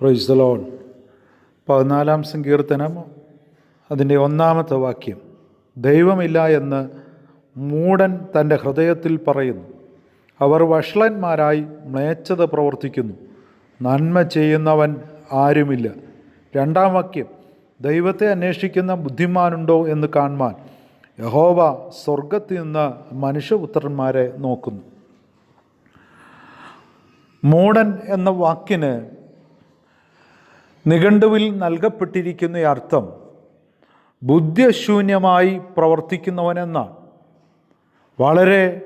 Praise the loan പതിനാലാം സങ്കീർത്തനം അതിന്റെ ഒന്നാമത്തെ വാക്യം. ദൈവമില്ല എന്ന് മൂടൻ തന്റെ ഹൃദയത്തിൽ പറയുന്നു. അവർ വഷളന്മാരായി മ്ലേച്ഛത പ്രവർത്തിക്കുന്നു. നന്മ ചെയ്യുന്നവൻ ആരുമില്ല. രണ്ടാം വാക്യം. ദൈവത്തെ അന്വേഷിക്കുന്ന ബുദ്ധിമാനുണ്ടോ എന്ന് കാണുവാൻ യഹോവ സ്വർഗത്തിൽ നിന്ന് മനുഷ്യപുത്രന്മാരെ നോക്കുന്നു. മൂടൻ എന്ന വാക്കിന് നിഘണ്ടുവിൽ നൽകപ്പെട്ടിരിക്കുന്ന അർത്ഥം ബുദ്ധിശൂന്യമായി പ്രവർത്തിക്കുന്നവനെന്ന വളരെ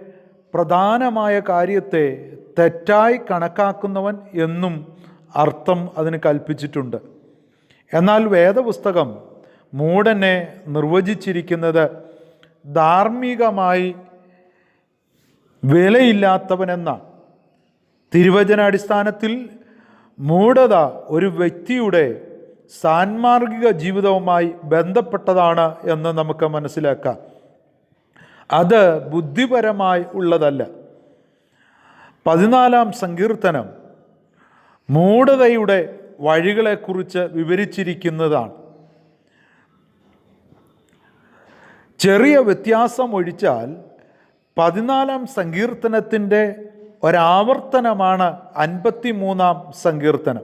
പ്രധാനമായ കാര്യത്തെ തെറ്റായി കണക്കാക്കുന്നവൻ എന്നും അർത്ഥം അതിന് കൽപ്പിച്ചിട്ടുണ്ട്. എന്നാൽ വേദപുസ്തകം മൂടനെ നിർവചിച്ചിരിക്കുന്നത് ധാർമ്മികമായി വിലയില്ലാത്തവനെന്നാണ് തിരുവചനാടിസ്ഥാനത്തിൽ മൂഢത ഒരു വ്യക്തിയുടെ സാൻമാർഗിക ജീവിതവുമായി ബന്ധപ്പെട്ടതാണ് എന്ന് നമുക്ക് മനസ്സിലാക്കാം. അത് ബുദ്ധിപരമായി ഉള്ളതല്ല. പതിനാലാം സങ്കീർത്തനം മൂഢതയുടെ വഴികളെക്കുറിച്ച് വിവരിച്ചിരിക്കുന്നതാണ്. ചെറിയ വ്യത്യാസം ഒഴിച്ചാൽ പതിനാലാം സങ്കീർത്തനത്തിന്റെ ഒരാവർത്തനമാണ് അൻപത്തി മൂന്നാം സങ്കീർത്തനം.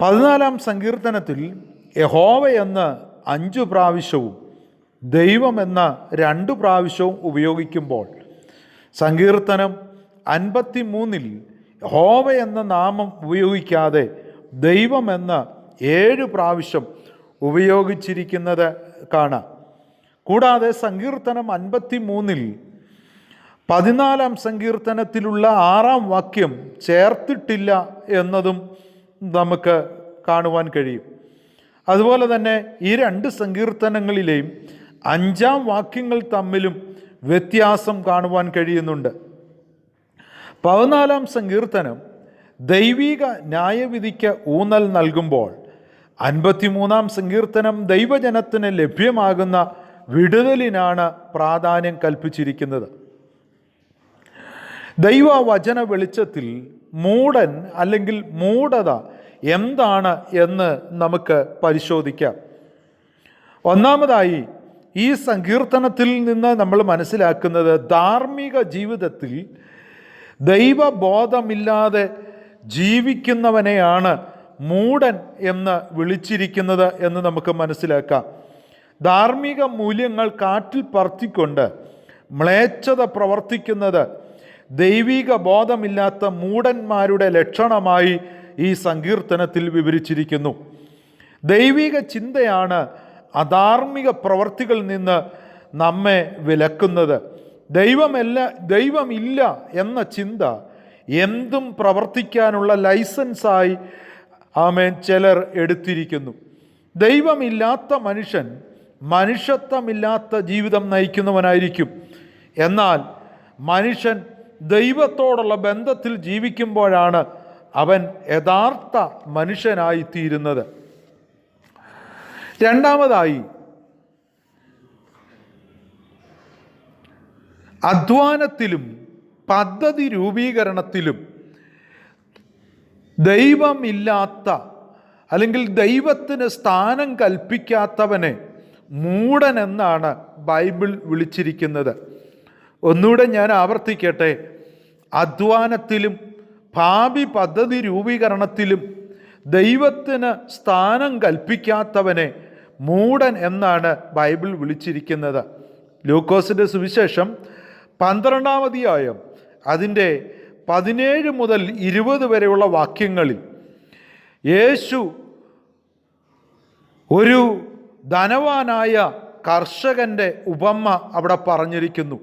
പതിനാലാം സങ്കീർത്തനത്തിൽ യഹോവ എന്ന് അഞ്ചു പ്രാവശ്യവും ദൈവം എന്ന രണ്ടു പ്രാവശ്യവും ഉപയോഗിക്കുമ്പോൾ സങ്കീർത്തനം അൻപത്തി മൂന്നിൽ ഹോവ എന്ന നാമം ഉപയോഗിക്കാതെ ദൈവം എന്ന ഏഴ് പ്രാവശ്യം ഉപയോഗിച്ചിരിക്കുന്നത് കാണാം. കൂടാതെ സങ്കീർത്തനം അൻപത്തി മൂന്നിൽ പതിനാലാം സങ്കീർത്തനത്തിലുള്ള ആറാം വാക്യം ചേർത്തിട്ടില്ല എന്നതും നമുക്ക് കാണുവാൻ കഴിയും. അതുപോലെ തന്നെ ഈ രണ്ട് സങ്കീർത്തനങ്ങളിലെയും അഞ്ചാം വാക്യങ്ങൾ തമ്മിലും വ്യത്യാസം കാണുവാൻ കഴിയുന്നുണ്ട്. പതിനാലാം സങ്കീർത്തനം ദൈവിക ന്യായവിധിക്ക് ഊന്നൽ നൽകുമ്പോൾ അൻപത്തിമൂന്നാം സങ്കീർത്തനം ദൈവജനത്തിന് ലഭ്യമാകുന്ന വിടുതലിനാണ് പ്രാധാന്യം കൽപ്പിച്ചിരിക്കുന്നത്. ദൈവവചന വെളിച്ചത്തിൽ മൂടൻ അല്ലെങ്കിൽ മൂടത എന്താണ് എന്ന് നമുക്ക് പരിശോധിക്കാം. ഒന്നാമതായി ഈ സങ്കീർത്തനത്തിൽ നിന്ന് നമ്മൾ മനസ്സിലാക്കുന്നത് ധാർമ്മിക ജീവിതത്തിൽ ദൈവബോധമില്ലാതെ ജീവിക്കുന്നവനെയാണ് മൂടൻ എന്ന് വിളിച്ചിരിക്കുന്നത് എന്ന് നമുക്ക് മനസ്സിലാക്കാം. ധാർമ്മിക മൂല്യങ്ങൾ കാറ്റിൽ പറത്തിക്കൊണ്ട് മ്ലേച്ഛത പ്രവർത്തിക്കുന്നത് ദൈവിക ബോധമില്ലാത്ത മൂടന്മാരുടെ ലക്ഷണമായി ഈ സങ്കീർത്തനത്തിൽ വിവരിച്ചിരിക്കുന്നു. ദൈവിക ചിന്തയാണ് അധാർമിക പ്രവർത്തികളിൽ നിന്ന് നമ്മെ വിലക്കുന്നത്. ദൈവമല്ല ദൈവമില്ല എന്ന ചിന്ത എന്തും പ്രവർത്തിക്കാനുള്ള ലൈസൻസായി ആമേൻ ചിലർ എടുത്തിരിക്കുന്നു. ദൈവമില്ലാത്ത മനുഷ്യൻ മനുഷ്യത്വമില്ലാത്ത ജീവിതം നയിക്കുന്നവനായിരിക്കും. എന്നാൽ മനുഷ്യൻ ദൈവത്തോടുള്ള ബന്ധത്തിൽ ജീവിക്കുമ്പോഴാണ് അവൻ യഥാർത്ഥ മനുഷ്യനായി തീരുന്നത് രണ്ടാമതായി അധ്വാനത്തിലും പദ്ധതി രൂപീകരണത്തിലും ദൈവമില്ലാത്ത അല്ലെങ്കിൽ ദൈവത്തിന് സ്ഥാനം കൽപ്പിക്കാത്തവനെ മൂടൻ എന്നാണ് ബൈബിൾ വിളിച്ചിരിക്കുന്നത്. ഒന്നുകൂടെ ഞാൻ ആവർത്തിക്കട്ടെ. അധ്വാനത്തിലും ഭാവി പദ്ധതി രൂപീകരണത്തിലും ദൈവത്തിന് സ്ഥാനം കൽപ്പിക്കാത്തവനെ മൂടൻ എന്നാണ് ബൈബിൾ വിളിച്ചിരിക്കുന്നത്. ലൂക്കോസിന്റെ സുവിശേഷം പന്ത്രണ്ടാമതിയായും അതിന്റെ പതിനേഴ് മുതൽ ഇരുപത് വരെയുള്ള വാക്യങ്ങളിൽ യേശു ഒരു ധനവാനായ കർഷകന്റെ ഉപമ അവിടെ പറഞ്ഞിരിക്കുന്നു.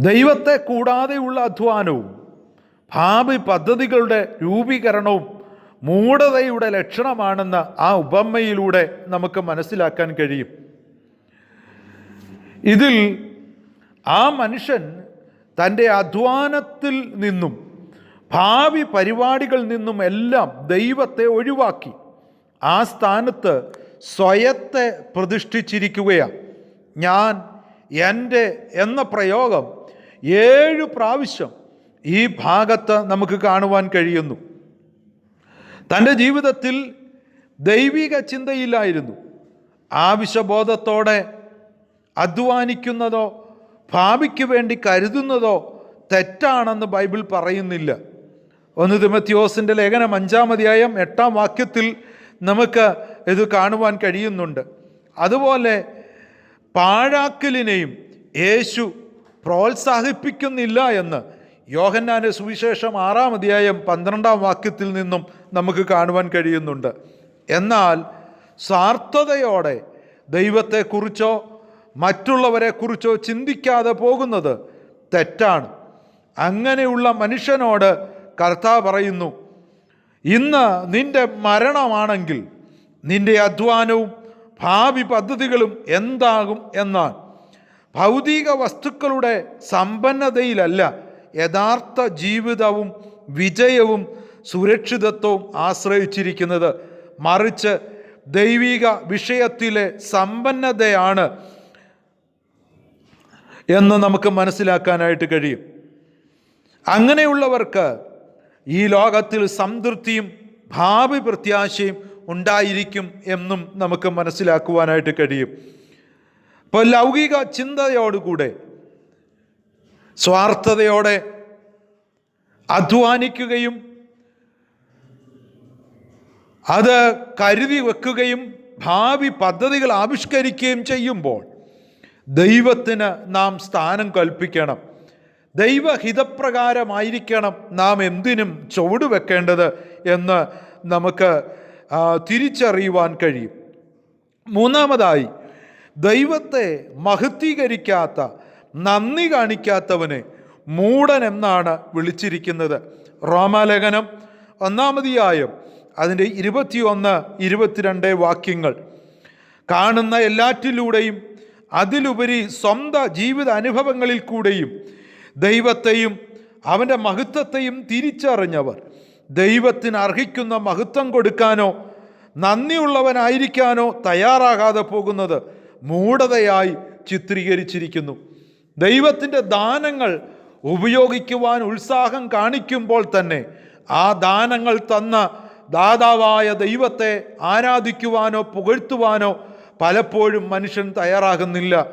ദൈവത്തെ കൂടാതെയുള്ള അധ്വാനവും ഭാവി പദ്ധതികളുടെ രൂപീകരണവും മൂഢതയുടെ ലക്ഷണമാണെന്ന് ആ ഉപമയിലൂടെ നമുക്ക് മനസ്സിലാക്കാൻ കഴിയും. ഇതിൽ ആ മനുഷ്യൻ തന്റെ അധ്വാനത്തിൽ നിന്നും ഭാവി പരിപാടികളിൽ നിന്നും എല്ലാം ദൈവത്തെ ഒഴിവാക്കി. ആ സ്ഥാനത്ത് സ്വയത്തെ പ്രതിഷ്ഠിച്ചിരിക്കുകയാണ്. ഞാൻ എന്റെ എന്ന പ്രയോഗം ഏഴ് പ്രാവശ്യം ഈ ഭാഗത്ത് നമുക്ക് കാണുവാൻ കഴിയുന്നു. തന്റെ ജീവിതത്തിൽ ദൈവിക ചിന്തയില്ലായിരുന്നു. ആവശ്യബോധത്തോടെ അധ്വാനിക്കുന്നതോ ഭാവിക്ക് വേണ്ടി കരുതുന്നതോ തെറ്റാണെന്ന് ബൈബിൾ പറയുന്നില്ല. ഒന്ന് തിമത്യോസിന്റെ ലേഖനം അഞ്ചാം അധ്യായം എട്ടാം വാക്യത്തിൽ നമുക്ക് ഇത് കാണുവാൻ കഴിയുന്നുണ്ട്. അതുപോലെ പാഴാക്കലിനെയും യേശു പ്രോത്സാഹിപ്പിക്കുന്നില്ല എന്ന് യോഹന്നാന്റെ സുവിശേഷം ആറാം അധ്യായം പന്ത്രണ്ടാം വാക്യത്തിൽ നിന്നും നമുക്ക് കാണുവാൻ കഴിയുന്നുണ്ട്. എന്നാൽ സാർത്ഥതയോടെ ദൈവത്തെക്കുറിച്ചോ മറ്റുള്ളവരെക്കുറിച്ചോ ചിന്തിക്കാതെ പോകുന്നത് തെറ്റാണ്. അങ്ങനെയുള്ള മനുഷ്യനോട് കർത്താവ് പറയുന്നു ഇന്ന് നിന്റെ മരണമാണെങ്കിൽ നിന്റെ അധ്വാനവും ഭാവി പദ്ധതികളും എന്താകും? എന്നാൽ ഭൗതിക വസ്തുക്കളുടെ സമ്പന്നതയിലല്ല യഥാർത്ഥ ജീവിതവും വിജയവും സുരക്ഷിതത്വവും ആശ്രയിച്ചിരിക്കുന്നത്. മറിച്ച് ദൈവിക വിഷയത്തിലെ സമ്പന്നതയാണ് എന്ന് നമുക്ക് മനസ്സിലാക്കാനായിട്ട് കഴിയും. അങ്ങനെയുള്ളവർക്ക് ഈ ലോകത്തിൽ സംതൃപ്തിയും ഭാവി പ്രത്യാശയും ഉണ്ടായിരിക്കും എന്നും നമുക്ക് മനസ്സിലാക്കുവാനായിട്ട് കഴിയും. ഇപ്പോൾ ലൗകിക ചിന്തയോടുകൂടെ സ്വാർത്ഥതയോടെ അധ്വാനിക്കുകയും അത് കരുതി വെക്കുകയും ഭാവി പദ്ധതികൾ ആവിഷ്കരിക്കുകയും ചെയ്യുമ്പോൾ ദൈവത്തിന് നാം സ്ഥാനം കൽപ്പിക്കണം. ദൈവഹിതപ്രകാരമായിരിക്കണം നാം എന്തിനും ചുവട് വെക്കേണ്ടത് എന്ന് നമുക്ക് തിരിച്ചറിയുവാൻ കഴിയും. മൂന്നാമതായി ദൈവത്തെ മഹത്വീകരിക്കാത്ത നന്ദി കാണിക്കാത്തവനെ മൂടൻ എന്നാണ് വിളിച്ചിരിക്കുന്നത്. റോമാലേഖനം ഒന്നാമതിയായും അതിന്റെ ഇരുപത്തിയൊന്ന് ഇരുപത്തിരണ്ട് വാക്യങ്ങൾ. കാണുന്ന എല്ലാറ്റിലൂടെയും അതിലുപരി സ്വന്തം ജീവിത അനുഭവങ്ങളിൽ കൂടെയും ദൈവത്തെയും അവന്റെ മഹത്വത്തെയും തിരിച്ചറിഞ്ഞവർ ദൈവത്തിന് അർഹിക്കുന്ന മഹത്വം കൊടുക്കാനോ നന്ദിയുള്ളവനായിരിക്കാനോ തയ്യാറാകാതെ പോകുന്നത് മൂഢതയായി ചിത്രീകരിച്ചിരിക്കുന്നു. ദൈവത്തിന്റെ ദാനങ്ങൾ ഉപയോഗിക്കുവാൻ ഉത്സാഹം കാണിക്കുമ്പോൾ തന്നെ ആ ദാനങ്ങൾ തന്ന ദാതാവായ ദൈവത്തെ ആരാധിക്കുവാനോ പുകഴ്ത്തുവാനോ പലപ്പോഴും മനുഷ്യൻ തയ്യാറാകുന്നില്ല.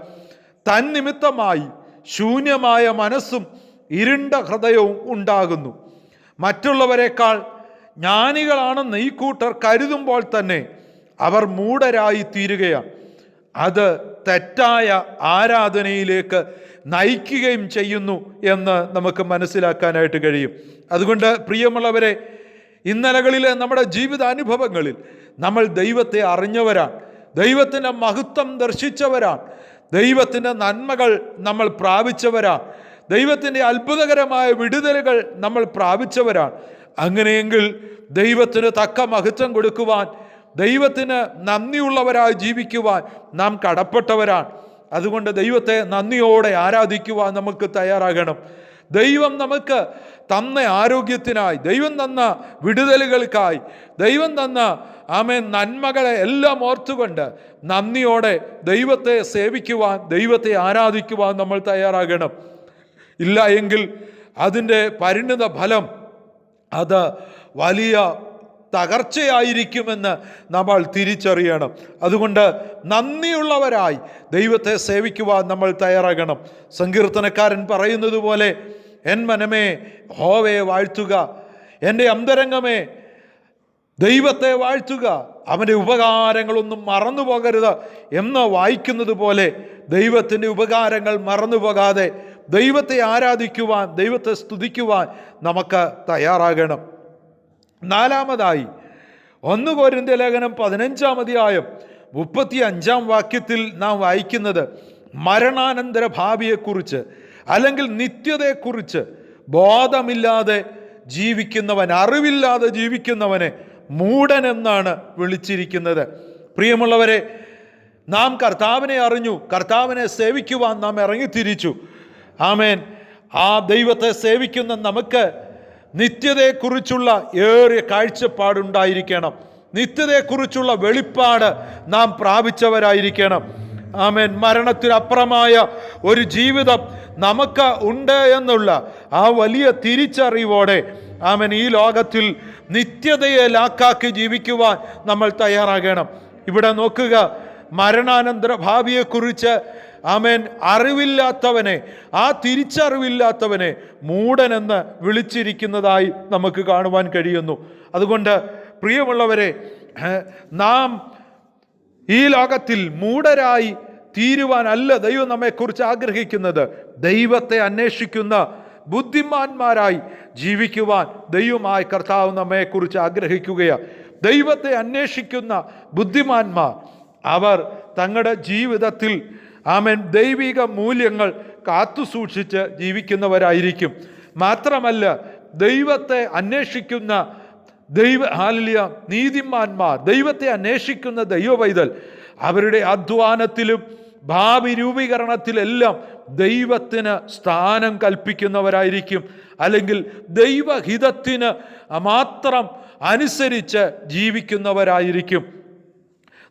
തന്നിമിത്തമായി ശൂന്യമായ മനസ്സും ഇരുണ്ട ഹൃദയവും ഉണ്ടാകുന്നു. മറ്റുള്ളവരെക്കാൾ ജ്ഞാനികളാണെന്ന് ഈ കൂട്ടർ കരുതുമ്പോൾ തന്നെ അവർ മൂഢരായി തീരുകയാണ് അത് തെറ്റായ ആരാധനയിലേക്ക് നയിക്കുകയും ചെയ്യുന്നു എന്ന് നമുക്ക് മനസ്സിലാക്കാനായിട്ട് കഴിയും. അതുകൊണ്ട് പ്രിയമുള്ളവരെ ഇന്നലകളിലെ നമ്മുടെ ജീവിതാനുഭവങ്ങളിൽ നമ്മൾ ദൈവത്തെ അറിഞ്ഞവരാണ്. ദൈവത്തിന്റെ മഹത്വം ദർശിച്ചവരാണ്. ദൈവത്തിന്റെ നന്മകൾ നമ്മൾ പ്രാപിച്ചവരാണ്. ദൈവത്തിന്റെ അത്ഭുതകരമായ വിടുതലുകൾ നമ്മൾ പ്രാപിച്ചവരാണ്. അങ്ങനെയെങ്കിൽ ദൈവത്തിന് തക്ക മഹത്വം കൊടുക്കുവാൻ ദൈവത്തിന് നന്ദിയുള്ളവരായി ജീവിക്കുവാൻ നാം കടപ്പെട്ടവരാണ്. അതുകൊണ്ട് ദൈവത്തെ നന്ദിയോടെ ആരാധിക്കുവാൻ നമുക്ക് തയ്യാറാകണം. ദൈവം നമുക്ക് തന്ന ആരോഗ്യത്തിനായി ദൈവം തന്ന വിടുതലുകൾക്കായി ദൈവം തന്ന ആമേൻ നന്മകളെ എല്ലാം ഓർത്തുകൊണ്ട് നന്ദിയോടെ ദൈവത്തെ സേവിക്കുവാൻ ദൈവത്തെ ആരാധിക്കുവാൻ നമ്മൾ തയ്യാറാകണം. ഇല്ല എങ്കിൽ അതിന്റെ പരിണിത ഫലം അത് വലിയ തകർച്ചയായിരിക്കുമെന്ന് നമ്മൾ തിരിച്ചറിയണം. അതുകൊണ്ട് നന്ദിയുള്ളവരായി ദൈവത്തെ സേവിക്കുവാൻ നമ്മൾ തയ്യാറാകണം. സങ്കീർത്തനക്കാരൻ പറയുന്നത് പോലെ എൻ മനമേ ഹോവയെ വാഴ്ത്തുക. എന്റെ അന്തരംഗമേ ദൈവത്തെ വാഴ്ത്തുക. അവന്റെ ഉപകാരങ്ങളൊന്നും മറന്നു പോകരുത് എന്ന് വായിക്കുന്നത് പോലെ ദൈവത്തിന്റെ ഉപകാരങ്ങൾ മറന്നു പോകാതെ ദൈവത്തെ ആരാധിക്കുവാൻ ദൈവത്തെ സ്തുതിക്കുവാൻ നമുക്ക് തയ്യാറാകണം. നാലാമതായി ഒന്ന് കോരിന്ത്യ ലേഖനം പതിനഞ്ചാം അധ്യായം മുപ്പത്തി അഞ്ചാം വാക്യത്തിൽ നാം വായിക്കുന്നത് മരണാനന്തര ഭാവിയെക്കുറിച്ച് അല്ലെങ്കിൽ നിത്യതയെക്കുറിച്ച് ബോധമില്ലാതെ ജീവിക്കുന്നവൻ അറിവില്ലാതെ ജീവിക്കുന്നവനെ മൂടൻ എന്നാണ് വിളിച്ചിരിക്കുന്നത്. പ്രിയമുള്ളവരെ നാം കർത്താവിനെ അറിഞ്ഞു കർത്താവിനെ സേവിക്കുവാൻ നാം ഇറങ്ങിത്തിരിച്ചു. ആമേൻ. ആ ദൈവത്തെ സേവിക്കുന്ന നമുക്ക് നിത്യതയെക്കുറിച്ചുള്ള ഏറിയ കാഴ്ചപ്പാടുണ്ടായിരിക്കണം. നിത്യതയെക്കുറിച്ചുള്ള വെളിപ്പാട് നാം പ്രാപിച്ചവരായിരിക്കണം. ആമേൻ. മരണത്തിനപ്പുറമായ ഒരു ജീവിതം നമുക്ക് ഉണ്ട് എന്നുള്ള ആ വലിയ തിരിച്ചറിവോടെ ആമൻ ഈ ലോകത്തിൽ നിത്യതയെ ലാക്കാക്കി ജീവിക്കുവാൻ നമ്മൾ തയ്യാറാകണം. ഇവിടെ നോക്കുക മരണാനന്തര ഭാവിയെക്കുറിച്ച് ആമേൻ അറിവില്ലാത്തവനെ ആ തിരിച്ചറിവില്ലാത്തവനെ മൂടനെന്ന് വിളിച്ചിരിക്കുന്നതായി നമുക്ക് കാണുവാൻ കഴിയുന്നു. അതുകൊണ്ട് പ്രിയമുള്ളവരെ നാം ഈ ലോകത്തിൽ മൂഢരായി തീരുവാനല്ല ദൈവം നമ്മെക്കുറിച്ച് ആഗ്രഹിക്കുന്നത്. ദൈവത്തെ അന്വേഷിക്കുന്ന ബുദ്ധിമാന്മാരായി ജീവിക്കുവാൻ ദൈവമായ കർത്താവ് നമ്മെക്കുറിച്ച് ആഗ്രഹിക്കുകയാണ്. ദൈവത്തെ അന്വേഷിക്കുന്ന ബുദ്ധിമാന്മാർ അവർ തങ്ങളുടെ ജീവിതത്തിൽ ആമേൻ ദൈവിക മൂല്യങ്ങൾ കാത്തു സൂക്ഷിച്ച് ജീവിക്കുന്നവരായിരിക്കും. മാത്രമല്ല ദൈവത്തെ അന്വേഷിക്കുന്ന ദൈവ ഹാലിയ നീതിമാന്മാർ ദൈവത്തെ അന്വേഷിക്കുന്ന ദൈവവൈതൽ അവരുടെ അധ്വാനത്തിലും ഭാവി രൂപീകരണത്തിലെല്ലാം ദൈവത്തിന് സ്ഥാനം കൽപ്പിക്കുന്നവരായിരിക്കും. അല്ലെങ്കിൽ ദൈവഹിതത്തിന് മാത്രം അനുസരിച്ച് ജീവിക്കുന്നവരായിരിക്കും.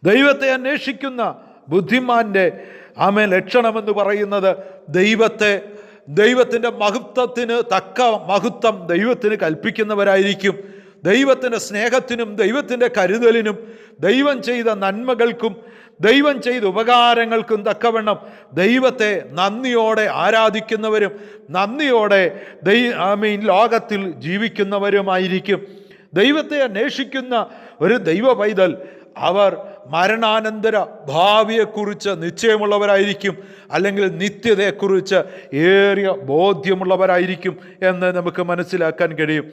ദൈവത്തെ അന്വേഷിക്കുന്ന ബുദ്ധിമാന്റെ ആമേ ലക്ഷണമെന്ന് പറയുന്നത് ദൈവത്തെ ദൈവത്തിന്റെ മഹത്വത്തിന് തക്ക മഹത്വം ദൈവത്തിന് കൽപ്പിക്കുന്നവരായിരിക്കും. ദൈവത്തിന്റെ സ്നേഹത്തിനും ദൈവത്തിന്റെ കരുതലിനും ദൈവം ചെയ്ത നന്മകൾക്കും ദൈവം ചെയ്ത ഉപകാരങ്ങൾക്കും തക്കവണ്ണം ദൈവത്തെ നന്ദിയോടെ ആരാധിക്കുന്നവരും നന്ദിയോടെ ദൈ ഐ മീൻ ലോകത്തിൽ ജീവിക്കുന്നവരുമായിരിക്കും. ദൈവത്തെ അന്വേഷിക്കുന്ന ഒരു ദൈവ പൈതൽ അവർ മരണാനന്തര ഭാവിയെക്കുറിച്ച് നിശ്ചയമുള്ളവരായിരിക്കും. അല്ലെങ്കിൽ നിത്യതയെക്കുറിച്ച് ഏറിയ ബോധ്യമുള്ളവരായിരിക്കും എന്ന് നമുക്ക് മനസ്സിലാക്കാൻ കഴിയും.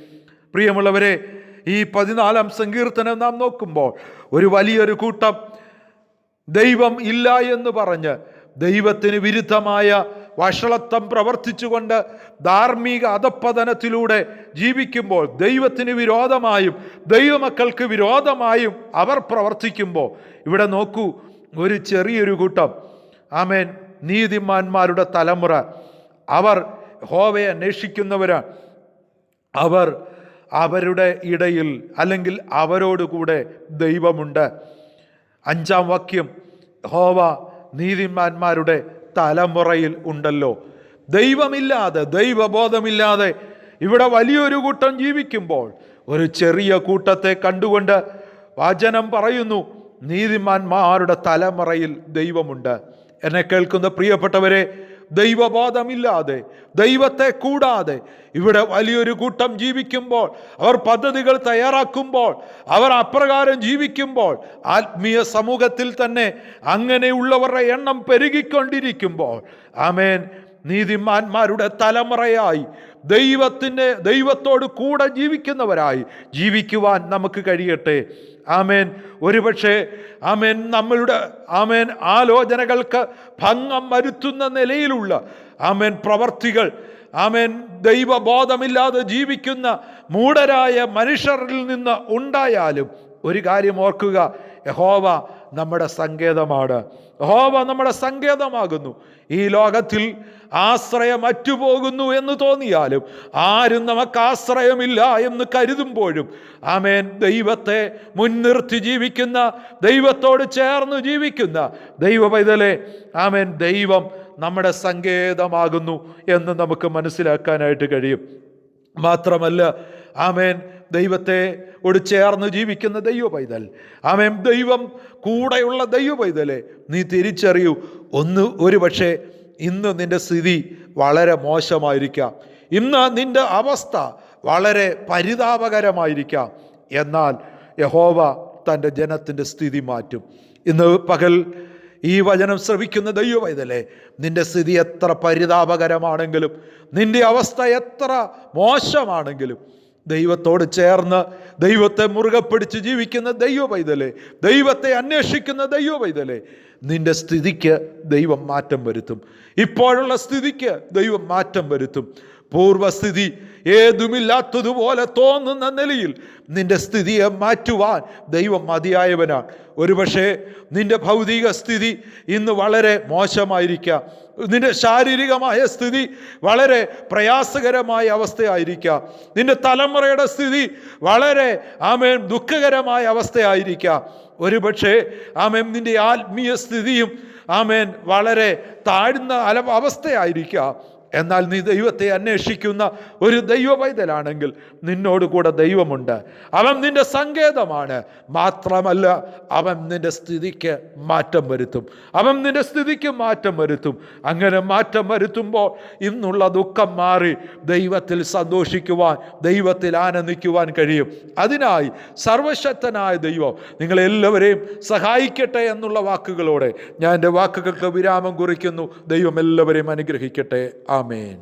പ്രിയമുള്ളവരെ ഈ പതിനാലാം സങ്കീർത്തനം നാം നോക്കുമ്പോൾ ഒരു വലിയൊരു കൂട്ടം ദൈവം ഇല്ല എന്ന് പറഞ്ഞ് ദൈവത്തിന് വിരുദ്ധമായ വഷളത്വം പ്രവർത്തിച്ചുകൊണ്ട് ധാർമ്മിക അധപ്പതനത്തിലൂടെ ജീവിക്കുമ്പോൾ ദൈവത്തിന് വിരോധമായും ദൈവമക്കൾക്ക് വിരോധമായും അവർ പ്രവർത്തിക്കുമ്പോൾ ഇവിടെ നോക്കൂ ഒരു ചെറിയൊരു കൂട്ടം ആമേൻ നീതിമാന്മാരുടെ തലമുറ. അവർ ഹോവയെ അന്വേഷിക്കുന്നവരാണ്. അവർ അവരുടെ ഇടയിൽ അല്ലെങ്കിൽ അവരോടുകൂടെ ദൈവമുണ്ട്. അഞ്ചാം വാക്യം ഹോവ നീതിമാന്മാരുടെ തലമുറയിൽ ഉണ്ടല്ലോ. ദൈവമില്ലാതെ ദൈവബോധമില്ലാതെ ഇവിടെ വലിയൊരു കൂട്ടം ജീവിക്കുമ്പോൾ ഒരു ചെറിയ കൂട്ടത്തെ കണ്ടുകൊണ്ട് വചനം പറയുന്നു നീതിമാന്മാരുടെ തലമുറയിൽ ദൈവമുണ്ട്. എന്നെ കേൾക്കുന്ന പ്രിയപ്പെട്ടവരെ ദൈവബോധമില്ലാതെ ദൈവത്തെ കൂടാതെ ഇവിടെ വലിയൊരു കൂട്ടം ജീവിക്കുമ്പോൾ അവർ പദ്ധതികൾ തയ്യാറാക്കുമ്പോൾ അവർ അപ്രകാരം ജീവിക്കുമ്പോൾ ആത്മീയ സമൂഹത്തിൽ തന്നെ അങ്ങനെയുള്ളവരുടെ എണ്ണം പെരുകിക്കൊണ്ടിരിക്കുമ്പോൾ ആമേൻ നീതിമാന്മാരുടെ തലമുറയായി ദൈവത്തിന്റെ ദൈവത്തോട് കൂടെ ജീവിക്കുന്നവരായി ജീവിക്കുവാൻ നമുക്ക് കഴിയട്ടെ. ആമേൻ. ഒരുപക്ഷെ ആമേൻ നമ്മളുടെ ആമേൻ ആലോചനകൾക്ക് ഭംഗം വരുത്തുന്ന നിലയിലുള്ള ആമേൻ പ്രവർത്തികൾ ആമേൻ ദൈവബോധമില്ലാതെ ജീവിക്കുന്ന മൂഢരായ മനുഷ്യരിൽ നിന്ന് ഉണ്ടായാലും ഒരു കാര്യം ഓർക്കുക യഹോവ നമ്മുടെ സങ്കേതമാണ്. യഹോവ നമ്മുടെ സങ്കേതമാകുന്നു. ഈ ലോകത്തിൽ ആശ്രയം അറ്റുപോകുന്നു എന്ന് തോന്നിയാലും ആരും നമുക്ക് ആശ്രയമില്ല എന്ന് കരുതുമ്പോഴും ആമേൻ ദൈവത്തെ മുൻനിർത്തി ജീവിക്കുന്ന ദൈവത്തോട് ചേർന്ന് ജീവിക്കുന്ന ദൈവ പൈതലെ ആമേൻ ദൈവം നമ്മുടെ സങ്കേതമാകുന്നു എന്ന് നമുക്ക് മനസ്സിലാക്കാനായിട്ട് കഴിയും. മാത്രമല്ല ആമേൻ ദൈവത്തെ ഓട് ചേർന്ന് ജീവിക്കുന്ന ദൈവ പൈതൽ ആമേൻ. ദൈവം കൂടെയുള്ള ദൈവ പൈതലെ നീ തിരിച്ചറിയൂ ഒന്ന് ഒരു പക്ഷേ ഇന്ന് നിന്റെ സ്ഥിതി വളരെ മോശമായിരിക്കാം. ഇന്ന് നിന്റെ അവസ്ഥ വളരെ പരിതാപകരമായിരിക്കാം. എന്നാൽ യഹോവ തന്റെ ജനത്തിന്റെ സ്ഥിതി മാറ്റും. ഇന്ന് പകൽ ഈ വചനം ശ്രവിക്കുന്ന ദൈവവൈതലേ നിന്റെ സ്ഥിതി എത്ര പരിതാപകരമാണെങ്കിലും നിന്റെ അവസ്ഥ എത്ര മോശമാണെങ്കിലും ദൈവത്തോട് ചേർന്ന് ദൈവത്തെ മുറുകെ പിടിച്ച് ജീവിക്കുന്ന ദൈവ പൈതലെ ദൈവത്തെ അന്വേഷിക്കുന്ന ദൈവ പൈതലെ നിന്റെ സ്ഥിതിക്ക് ദൈവം മാറ്റം വരുത്തും. ഇപ്പോഴുള്ള സ്ഥിതിക്ക് ദൈവം മാറ്റം വരുത്തും. പൂർവസ്ഥിതി ഏതുമില്ലാത്തതുപോലെ തോന്നുന്ന നിലയിൽ നിന്റെ സ്ഥിതിയെ മാറ്റുവാൻ ദൈവം മതിയായവനാണ്. ഒരുപക്ഷെ നിന്റെ ഭൗതിക സ്ഥിതി ഇന്ന് വളരെ മോശമായിരിക്കാം. നിന്റെ ശാരീരികമായ സ്ഥിതി വളരെ പ്രയാസകരമായ അവസ്ഥയായിരിക്കാം. നിന്റെ തലമുറയുടെ സ്ഥിതി വളരെ ആമേൻ ദുഃഖകരമായ അവസ്ഥയായിരിക്കാം. ഒരുപക്ഷെ ആമേൻ നിന്റെ ആത്മീയ സ്ഥിതിയും ആമേൻ വളരെ താഴ്ന്ന അല അവസ്ഥയായിരിക്കാം. എന്നാൽ നീ ദൈവത്തെ അന്വേഷിക്കുന്ന ഒരു ദൈവ പൈതലാണെങ്കിൽ നിന്നോട് കൂടെ ദൈവമുണ്ട്. അവൻ നിന്റെ സങ്കേതമാണ്. മാത്രമല്ല അവൻ നിന്റെ സ്ഥിതിക്ക് മാറ്റം വരുത്തും. അവൻ നിന്റെ സ്ഥിതിക്ക് മാറ്റം വരുത്തും. അങ്ങനെ മാറ്റം വരുത്തുമ്പോൾ ഇന്നുള്ള ദുഃഖം മാറി ദൈവത്തിൽ സന്തോഷിക്കുവാൻ ദൈവത്തിൽ ആനന്ദിക്കുവാൻ കഴിയും. അതിനായി സർവശക്തനായ ദൈവം നിങ്ങളെല്ലാവരെയും സഹായിക്കട്ടെ എന്നുള്ള വാക്കുകളോടെ ഞാൻ എന്റെ വാക്കുകൾക്ക് വിരാമം കുറിക്കുന്നു. ദൈവം എല്ലാവരെയും അനുഗ്രഹിക്കട്ടെ. ആമേൻ